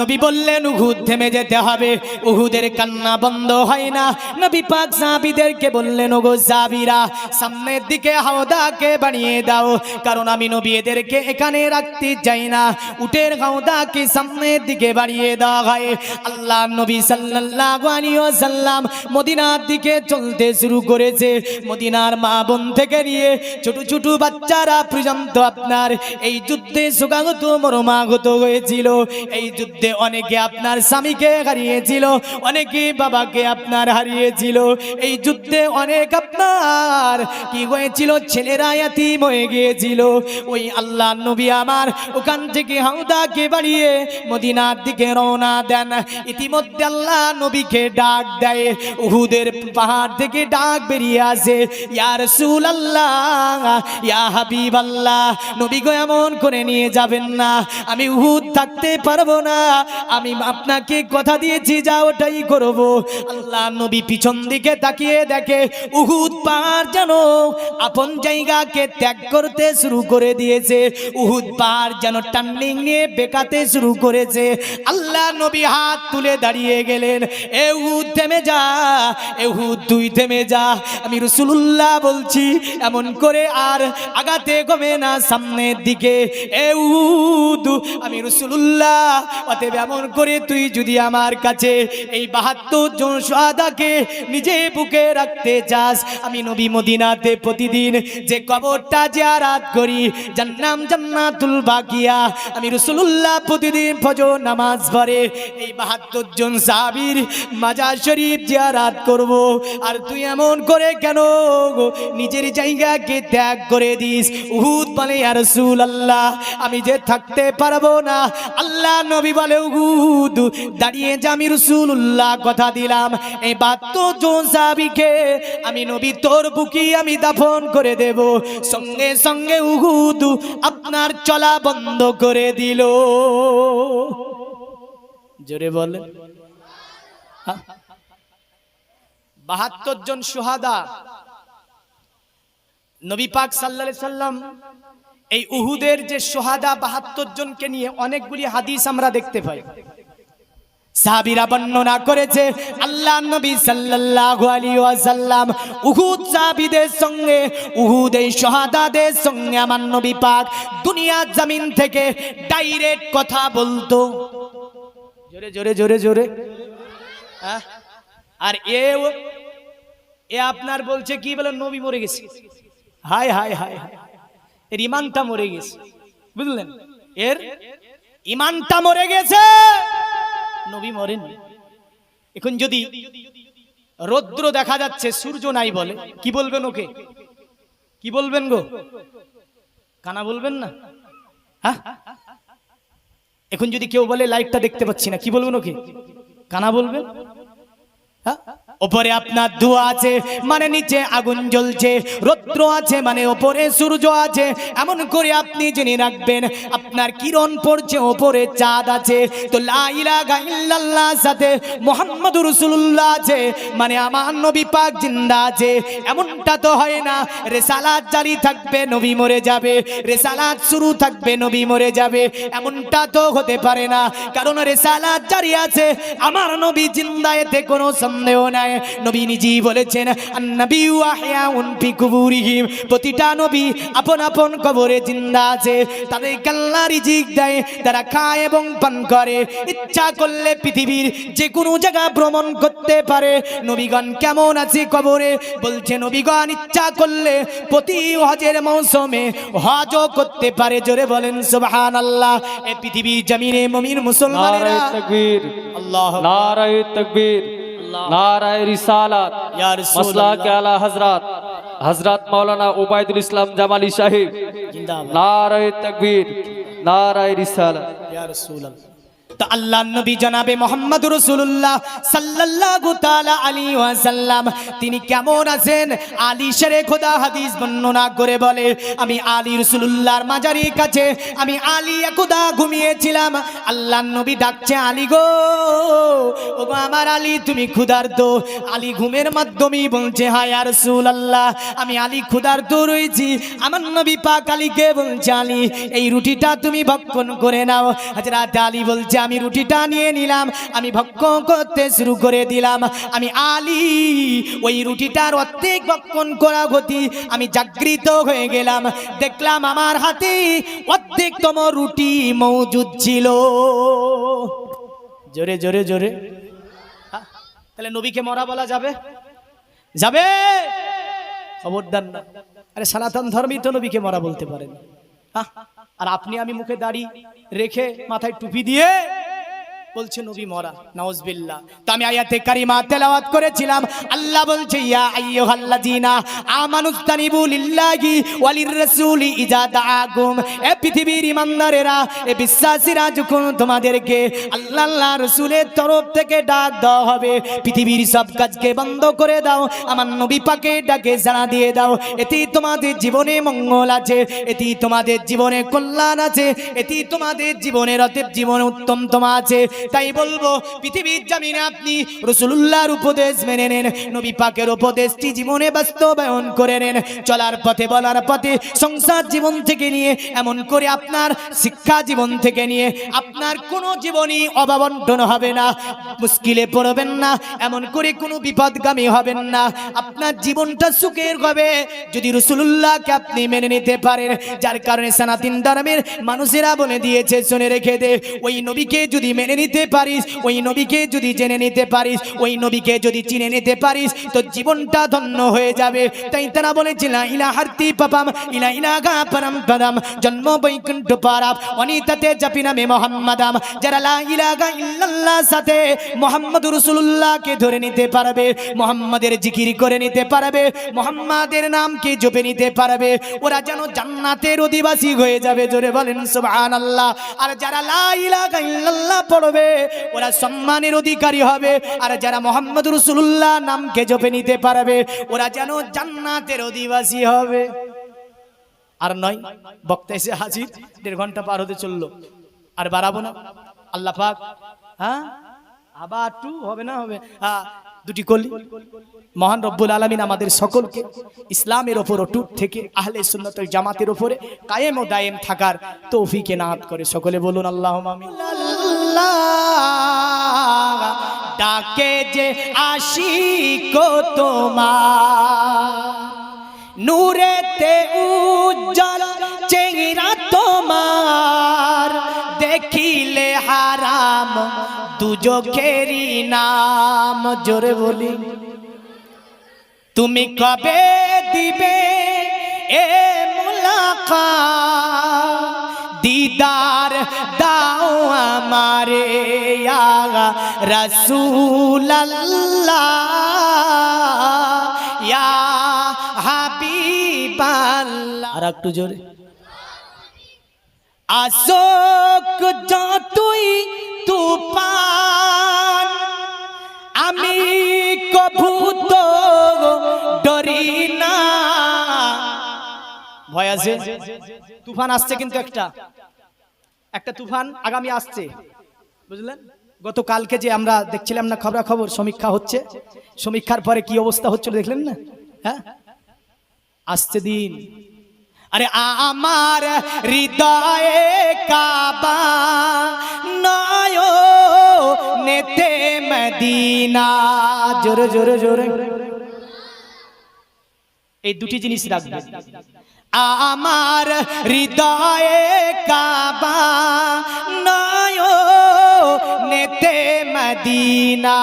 নবী বললেন, উহুদ থেমে যেতে হবে। উহুদের কান্না বন্ধ হয় না। নবী পাক সাহাবীদেরকে বললেন, ওগো সাহাবীরা, সামনের দিকে হাওদাকে বানিয়ে দাও। কারণ আমি নবী এদেরকে এখানে রাখতে চাই না। উটের হাওদাকে সামনের দিকে বাড়িয়ে দেওয়া হয়। আল্লাহ নবী সাল্লাল্লাহু আলাইহি ওয়াসাল্লাম মদিনার দিকে চলতে শুরু করেছে। মদিনার মা বোন থেকে নিয়ে ছোট ছোট বাচ্চারা পর্যন্ত আপনার এই যুদ্ধে সুগাগত মরমাগত হয়েছিল। এই যুদ্ধে অনেকে আপনার স্বামীকে হারিয়েছিল, অনেকে বাবাকে আপনার হারিয়েছিল। এই যুদ্ধে অনেক আপনার কি হয়েছিল? ছেলেরা ইয়াতিম হয়ে গিয়েছিল। ওই আল্লাহ নবী আমার ওখান থেকে হাউদাকে বাড়িয়ে মদিনার দিকে রওনা দেন। ইতিমধ্যে আল্লাহ নবীকে ডাক দেয়। উহুদের পাহাড় থেকে ডাক বেরিয়ে আসে। ইয়া রাসূলুল্লাহ, ইয়া হাবিবাল্লাহ, নবী গো এমন করে নিয়ে যাবেন না। আমি উহুদ থাকতে পারব না। আমি আপনাকে কথা দিয়েছি, যা ওটাই করব। আল্লাহ নবী পিছন দিকে তাকিয়ে দেখে, উহুদ পাহাড় যেন আপন জায়গাকে ত্যাগ করতে শুরু করে দিয়েছে। উহুদ পাহাড় যেন টার্নিং নিয়ে বেকাতে শুরু করেছে। আল্লাহ নবী হাত তুলে দাঁড়িয়ে গেলেন, এ উহুদ থেমে যা, এ উহুদ তুই থেমে যা। আমি রসুল্লাহ বলছি, এমন করে আর আগাতে গমে না সামনের দিকে। এ উহুদ, আমি রসুল্লাহ অতএব এমন করে তুই যদি আমার কাছে এই বাহাত্তর জন সোহাদাকে নিজে বুকে রাখতে চাস, আমি নবী মদিনাতে প্রতিদিন যে কবরটা জিয়ারাত করি যার নাম জান্নাতুল বাকিয়া, আমি রসুল্লাহ প্রতিদিন ফজর নামাজ পড়ে এই বাহাত্তর জন সাহাবীর মাজার শরীফ জিয়ারাত করব। আর তুই এমন করে কেন নিজের জায়গাকে ত্যাগ করে দিস। উহুদ বলে আর রসুল আল্লাহ আমি যে থাকতে পারব না, আল্লাহ নবী বলে দাঁড়িয়ে রসুল্লাহ কথা দিলাম এই আমি নবী তোর বুকি আমি দাফন করে দেব। সঙ্গে সঙ্গে আপনার চলা বন্ধ করে দিল। জোরে বলেন বাহাত্তর জন সুহাদা, নবী পাক সাল্লা সাল্লাম এই উহুদের যে সোহাদা বাহাত্তর জনকে নিয়ে অনেকগুলি হাদিস আমরা দেখতে পাই। বর্ণনা করেছে, আল্লাহ সঙ্গে সঙ্গে আমার নবী পাক দুনিয়া জমিন থেকে ডাইরেক্ট কথা বলতো। জোরে জোরে জোরে জোরে? আর এ এ আপনার বলছে কি বলে? নবী মরে গেছে। হায় হায় হায়। এর ইমানটা মরে গেছে। বুঝলেন? এর ইমানটা মরে গেছে। নবী মরেন। এখন যদি রৌদ্র দেখা যাচ্ছে, সূর্য নাই বলে, কি বলবেন ওকে? কি বলবেন গো? কানা বলবেন না? হ্যাঁ? এখন যদি কেউ বলে, লাইটটা দেখতে পাচ্ছি না কি বলবেন ওকে? কানা বলবেন? হ্যাঁ? ওপরে আপনার ধোয়া আছে মানে নিচে আগুন জ্বলছে, রৌদ্র আছে মানে ওপরে সূর্য আছে। এমন করে আপনি জেনে রাখবেন, আপনার কিরণ পড়ছে, ওপরে চাঁদ আছে। তো লা ইলাহা সাথে মুহাম্মাদুর রাসূলুল্লাহ আছে মানে আমার নবী পাক জিন্দা আছে। এমনটা তো হয় না, রেসালাত জারি থাকবে, নবী মরে যাবে। রেসালাত শুরু থাকবে, নবী মরে যাবে। এমনটা তো হতে পারে না, কারণ রেসালাত জারি আছে। আমার নবী জিন্দা, এতে কোনো সন্দেহ নাই। নবী নিজেই বলেছেন আন্নাবী ওয়াহিয়াউন ফি কুবুরিহিম। প্রতিটা নবী আপন আপন কবরে জিন্দা আছে। তাদের কাল্লা রিজিক দেয় তারা খায় এবং পান করে। ইচ্ছা করলে পৃথিবীর যে কোনো জায়গা ভ্রমণ করতে পারে। নবীগণ কেমন আছে কবরে? বলছে নবীগণ ইচ্ছা করলে প্রতি হজের মৌসুমে হজও করতে পারে। জোরে বলেন সুবহানাল্লাহ। এই পৃথিবীর জমিনে মুমিন মুসলমানেরা তকবীর। আল্লাহ নারায় তকবীর। নারায় রিসালাত। মাসলা আলা হযরত। হযরত মাওলানা উবাইদুল ইসলাম জামালি সাহেব নারায় তকবীর নারায় রিসালাত। ইয়া রাসূলুল্লাহ। তো আল্লাহ নবী জনাবে মোহাম্মদ রসুল্লাহ সাল্লাল্লাহু তাআলা আলাইহি ওয়াসাল্লাম। তিনি কেমন আছেন? আলী শেরে খোদা হাদিস বর্ণনা করে বলে আমি আলী রসুল্লাহর মাজারির কাছে আমি আলী একদা ঘুমিয়েছিলাম। আল্লাহ নবী ডাকছে আলী গো! আমার আলী, তুমি ক্ষুধার্ত। আলী ঘুমের মাধ্যমেই বলছে, হায় আর আল্লাহ আমি আলী ক্ষুধার্ত রয়েছি। আমার নবী পাক আলীকে বলছে, আলী, এই রুটিটা তুমি ভক্ষণ করে নাও। হাজরাত আলী বলছে, আমি রুটিটা নিয়ে নিলাম, আমি ভক্ষণ করতে শুরু করে দিলাম। আমি আলী, ওই রুটিটার অর্ধেক ভক্ষণ করা গতি, আমি জাগৃত হয়ে গেলাম। দেখলাম আমার হাতে অর্ধেকতম রুটি মজুদ ছিল। জোরে জোরে জোরে? তাহলে নবীকে মরা বলা যাবে? যাবে? খবরদার না। আরে সনাতন ধর্মই তো নবীকে মরা বলতে পারেন আর আপনি আমি মুখে দাড়ি রেখে মাথায় টুপি দিয়ে বলছে, নবী মরা, নাউজবিল্লাহ। তো আমি আয়াতে কারিমা তেলাওয়াত করেছিলাম। আল্লাহ বলছে, ইয়া আইয়ুহাল্লাযিনা আমানুস্তানিবু লিল্লাহি ওয়ালির রাসূলি ইজা দাআকুম। এ পৃথিবীর ইমানদারেরা, এ বিশ্বাসীরা যখন তোমাদেরকে আল্লাহ আল্লাহ রাসূলের তরফ থেকে ডাক দেওয়া হবে, পৃথিবীর সব কাজকে বন্ধ করে দাও, আমার নবী পাকে ডাকে জানা দিয়ে দাও এতেই তোমাদের জীবনে মঙ্গল আছে এতেই তোমাদের জীবনে কল্যাণ আছে এতেই তোমাদের জীবনের অতএব জীবনে উত্তমতম আছে তাই বলব, পৃথিবীর জামিনে আপনি রসুল্লাহর উপদেশ মেনে নেন, নবী পাকের উপদেশটি জীবনে বাস্তবায়ন করে নেন। চলার পথে, বলার পথে, সংসার জীবন থেকে নিয়ে, এমন করে আপনার শিক্ষা জীবন থেকে নিয়ে, আপনার কোনো জীবনই অবাবন্টন হবে না, মুশকিলে পড়বেন না, এমন করে কোনো বিপদগামী হবেন না। আপনার জীবনটা সুখের হবে যদি রসুল্লাহকে আপনি মেনে নিতে পারেন। যার কারণে সানাতিন ধর্মের মানুষেরা বলে দিয়েছে, শুনে রেখে দে, ওই নবীকে যদি মেনে নিতে পারিস, ওই নবীকে যদি জেনে নিতে পারিস, ওই নবীকে যদি চিনে নিতে পারিস, তো জীবনটা ধন্য হয়ে যাবে। তাই তারা বলেছিল ইলা হারতি পাপাম ইলা ইলা গা পরম পদম জন্ম বৈকুণ্ঠ পারাপ অনিতাতে জাপি নামে মোহাম্মদাম। যারা লা ইলাহা ইল্লাল্লাহ সাথে মোহাম্মদ রাসূলুল্লাহকে ধরে নিতে পারবে, মোহাম্মদের জিকির করে নিতে পারবে, মোহাম্মদের নামকে জপে নিতে পারবে, ওরা যেন জান্নাতের অধিবাসী হয়ে যাবে। জোরে বলেন, সুবহানাল্লাহ। আর যারা লা ইলাহা ইল্লাল্লাহ পড়বে ওরা সম্মানের অধিকারী হবে। আর যারা মোহাম্মদ রাসূলুল্লাহ নামকে জপে নিতে পারবে, ওরা যেন জান্নাতের অধিবাসী হবে। আর নয়, বক্তা এসে হাজির, দেড় ঘণ্টা পার হতে চলল। আর বাড়াবো না। আল্লাহ পাক হ্যাঁ? আবার একটু হবে না, হবে। হ্যাঁ দুটি কলি। মহান রব্বুল আলমিন আমাদের সকলকে ইসলামের ওপর অটুট থেকে আহলে সুন্নত জামাতের ওপরে কায়েম ও দায়েম থাকার তৌফিকে নাত করে। সকলে বলুন আল্লাহ ডাকে যে আশি কো তোমার। নূরেতে উজ্জ্বল চেহারা তোমার। দেখিলে হারাম দুজখেরি নাম। জোরে বলি। তুমি কবে দিবে এ মুলাকা দিদার দাও আমারে রসুল হাবিবাল্লাহ। আর একটু জোরে। আসক যতই তুফান, আমি কভু তো ডরি না। ভয় আছে? তুফান আসছে কিন্তু একটা। একটা তুফান আগামী আসছে। বুঝলেন? গতকালকে যে আমরা দেখছিলাম না খবরা খবর সমীক্ষা হচ্ছে। সমীক্ষার পরে কি অবস্থা হচ্ছিল দেখলেন না? হ্যাঁ? আসছে দিন। আরে আমার হৃদয়ে কাবা নয় নেতে মদিনা। জোরে জোরে জোরে। এই দুটি জিনিস রাখবে। আমার হৃদয়ে কাবা নয় নেতে মদিনা।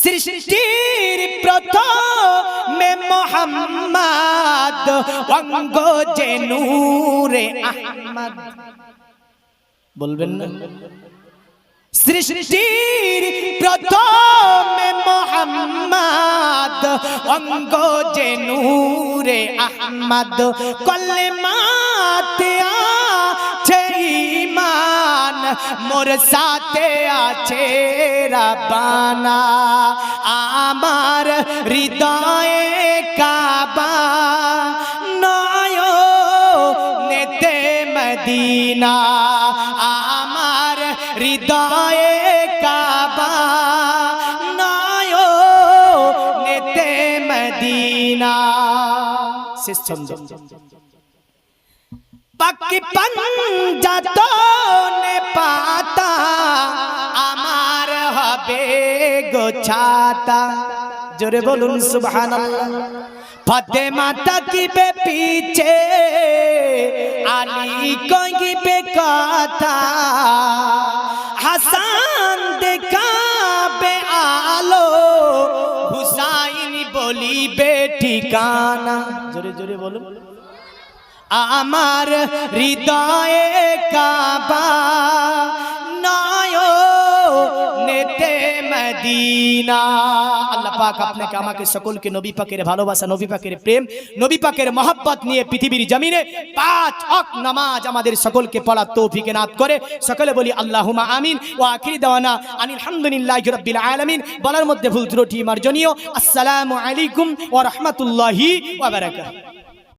সৃষ্টির প্রথমে মোহাম্মদ অঙ্গ যে নূরে আহমদ। বলবেন না? সৃষ্টির প্রথমে মোহাম্মদ অঙ্গ যে নূরে আহমদ, কলেমাতে আছে ইমান মোর সাথে আছে রাবানা। আমার হৃদয়ে কাবা নয় নেতে মদিনা। শেষ ছন্দ। পাকি পাঞ্জাতনে পাতা, আমার হবে গোছাতা জোরে বলুন, সুবহানাল্লাহ। ফাতেমা তাকিবে পিছে, আলী কইবে কথা। হাসান দেখাবে আলো, হুসাইন বলিবে ঠিকানা। জোরে বলো আমার হৃদয়ে কাবা নয় নেতে মদিনা। আল্লাহ পাক আপনাকে, আমাকে সকলকে নবী পাকের ভালোবাসা, নবী পাকের প্রেম, নবী পাকের নিয়ে পৃথিবীর জমিনে পাঁচ অক নামাজ আমাদের সকলকে পড়ার তৌফিক করে। সকলে বলি আল্লাহুমা আমিন ও আখিরি দেওয়ানা আনিল হামদুলিল্লাহি আলামিন। বলার মধ্যে ভুল ত্রুটি মার্জনীয়। আসসালামু আলাইকুম ওয়া রাহমাতুল্লাহি ওয়া বারাকাতুহু।